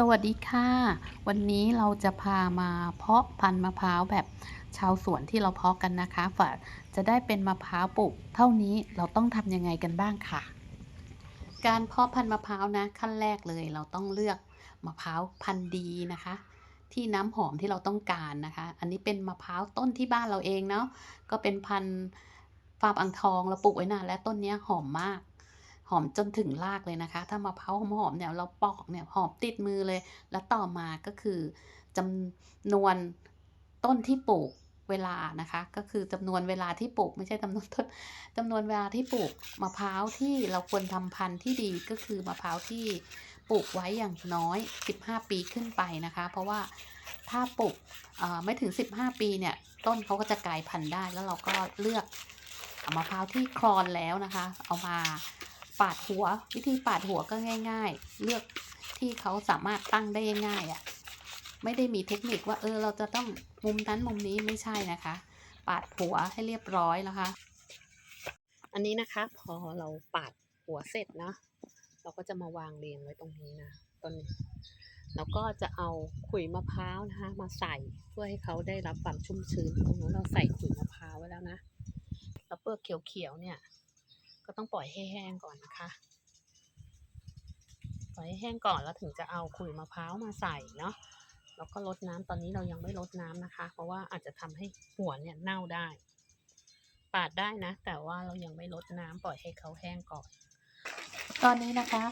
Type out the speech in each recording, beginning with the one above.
สวัสดีค่ะ วันนี้เราจะพามาเพาะพันธุ์มะพร้าวแบบชาวสวนที่เราเพาะกันนะคะฝาจะได้เป็นมะพร้าวปลูกเท่านี้เราต้องทำยังไงกันบ้างค่ะ การเพาะพันธุ์มะพร้าวนะ ขั้นแรกเลยเราต้องเลือกมะพร้าวพันธุ์ดีนะคะ ที่น้ำหอมที่เราต้องการนะคะ อันนี้เป็นมะพร้าวต้นที่บ้านเราเองเนาะก็เป็นพันธุ์ฟาร์มอ่างทองเราปลูกไว้นานและต้นนี้หอมมาก หอมจนถึงรากเลยนะคะ ถ้ามะพร้าวหอมเนี่ยเราปอกเนี่ยหอมติดมือเลย แล้วต่อมาก็คือจำนวนต้นที่ปลูกเวลานะคะ ก็คือจำนวนเวลาที่ปลูกไม่ใช่จำนวนต้นจำนวนเวลาที่ปลูกมะพร้าวที่เราควรทำพันธุ์ที่ดีก็คือมะพร้าวที่ปลูกไว้อย่างน้อย 15 ปีขึ้นไปนะคะ เพราะว่าถ้าปลูกไม่ถึง 15 ปีเนี่ยต้นเขาก็จะกลายพันธุ์ได้แล้วเราก็เลือกมะพร้าวที่คลอนแล้วนะคะ เอามา ปาดหัว วิธีปาดหัวก็ง่าย ๆ เลือกที่เขาสามารถตั้งได้ง่ายๆอะไม่ได้มีเทคนิคว่าเออเราจะต้องมุมนั้นมุมนี้ไม่ใช่นะคะ ปาดหัวให้เรียบร้อยนะคะอันนี้นะคะพอเราปาดหัวเสร็จนะเราก็จะมาวางเรียงไว้ตรงนี้นะต้นนี้แล้วก็จะเอาขุยมะพร้าวนะคะมาใส่เพื่อให้เขาได้รับความชุ่มชื้นตรงนู้นเราใส่ขุยมะพร้าวไว้แล้วนะแล้วเปลือกเขียวๆเนี่ย ก็ต้องปล่อยให้แห้งก่อนนะคะ ปล่อยให้แห้งก่อนแล้วถึงจะเอาขุยมะพร้าวมาใส่เนาะแล้วก็ลดน้ำตอนนี้เรายังไม่ลดน้ำนะคะ เพราะว่าอาจจะทำให้หัวเนี่ยเน่าได้ ปาดได้นะ แต่ว่าเรายังไม่ลดน้ำปล่อยให้เขาแห้งก่อน ตอนนี้นะคะ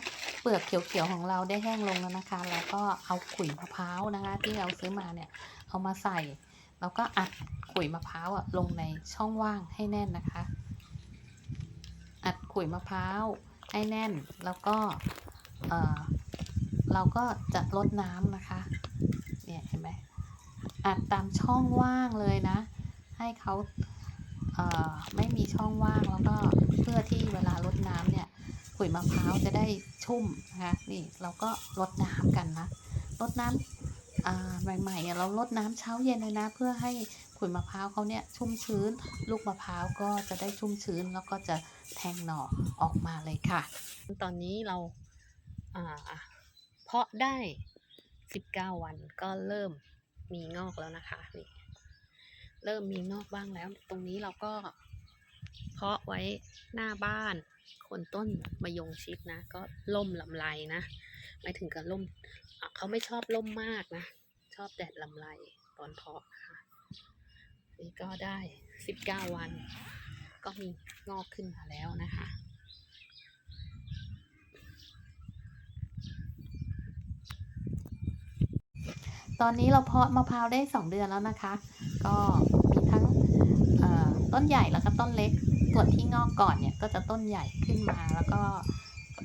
เปลือกเขียวๆของเราได้แห้งลงแล้วนะคะ แล้วก็เอาขุยมะพร้าวนะคะ ที่เราซื้อมาเนี่ยเอามาใส่ แล้วก็อัดขุยมะพร้าวอะลงในช่องว่างให้แน่นนะคะ ขุยมะพร้าวให้แน่น แล้วก็เเราก็จะลดน้ำนะคะ เนี่ยเห็นไหมอัดตามช่องว่างเลยนะ ให้เขาเไม่มีช่องว่างแล้วก็เพื่อที่เวลาลดน้ำเนี่ยขุยมะพร้าวจะได้ชุ่มนะคะนี่เราก็ลดน้ำกันนะลดน้ำ ใหม่ๆเราลดน้ำเช้าเย็นเลยนะ เพื่อให้ขุยมะพร้าวเขาเนี่ยชุ่มชื้น ลูกมะพร้าวก็จะได้ชุ่มชื้นแล้วก็จะแทงหน่อออกมาเลยค่ะ ตอนนี้เราเพาะได้ 19 วันก็เริ่มมีงอกแล้วนะคะนี่เริ่มมีงอกบ้างแล้ว ตรงนี้เราก็เพาะไว้หน้าบ้านคนต้นมะยงชิดนะ ก็ล่มลำไรนะไม่ถึงกับล่ม เขาไม่ชอบล่มมากนะ ชอบแดดลำไรตอนเพาะนะคะนี่ก็ได้19วัน ก็มีงอกขึ้นมาแล้วนะคะตอนนี้เราเพาะมะพร้าวได้ 2 เดือนแล้วนะคะ ก็มีทั้งต้นใหญ่แล้วก็ต้นเล็กส่วนที่งอกก่อนเนี่ยก็จะต้นใหญ่ขึ้นมาแล้วก็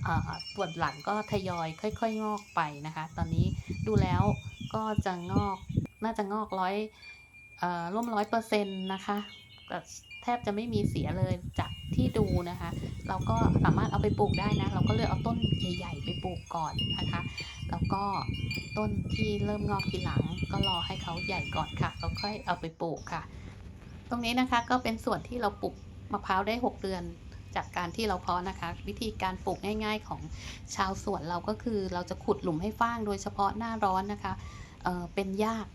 เอ่อส่วนหลังก็ทยอยค่อยๆ งอกไปนะคะ ตอนนี้ดูแล้วก็จะงอกน่าจะงอกร้อยร่วมร้อยเปอร์เซ็นต์นะคะแต่แทบจะไม่มีเสียเลยจากที่ดูนะคะ เราก็สามารถเอาไปปลูกได้นะ เราก็เลือกเอาต้นใหญ่ๆไปปลูกก่อนนะคะ แล้วก็ต้นที่เริ่มงอกทีหลัง ก็รอให้เขาใหญ่ก่อนค่ะแล้วค่อยเอาไปปลูกค่ะ ตรงนี้นะคะก็เป็นส่วนที่เราปลูกมะพร้าวได้ 6 เดือน จากการที่เราเพาะนะคะ วิธีการปลูกง่าย ๆ ของชาวสวนเราก็คือเราจะขุดหลุมให้ฟางโดยเฉพาะหน้าร้อนนะคะเเป็นยาก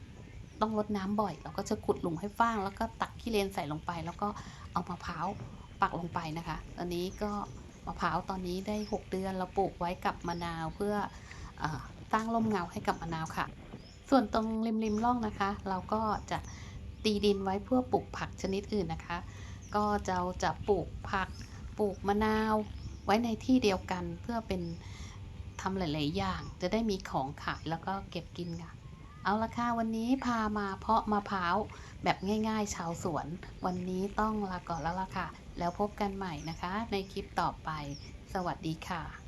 ต้องรดน้ำบ่อย เราก็จะขุดหลุมให้ฟาง แล้วก็ตักขี้เลนใส่ลงไป แล้วก็เอามะพร้าวปักลงไปนะคะ ตอนนี้ก็มะพร้าวตอนนี้ได้ 6 เดือนเราปลูกไว้กับมะนาวเพื่อเอ่อสร้งร่มเงาให้กับมะนาวค่ะ ส่วนตรงริมริมร่องนะคะ เราก็จะตีดินไว้เพื่อปลูกผักชนิดอื่นนะคะ ก็จะจะปลูกผัก ปลูกมะนาวไว้ในที่เดียวกันเพื่อเป็นทำหลาย ๆ อย่าง จะได้มีของขายแล้วก็เก็บกินค่ะ เอาละค่ะ วันนี้พามาเพาะมะพร้าวแบบง่าย ๆ ชาวสวน วันนี้ต้องลาก่อนแล้วล่ะค่ะ แล้วพบกันใหม่นะคะ ในคลิปต่อไป สวัสดีค่ะ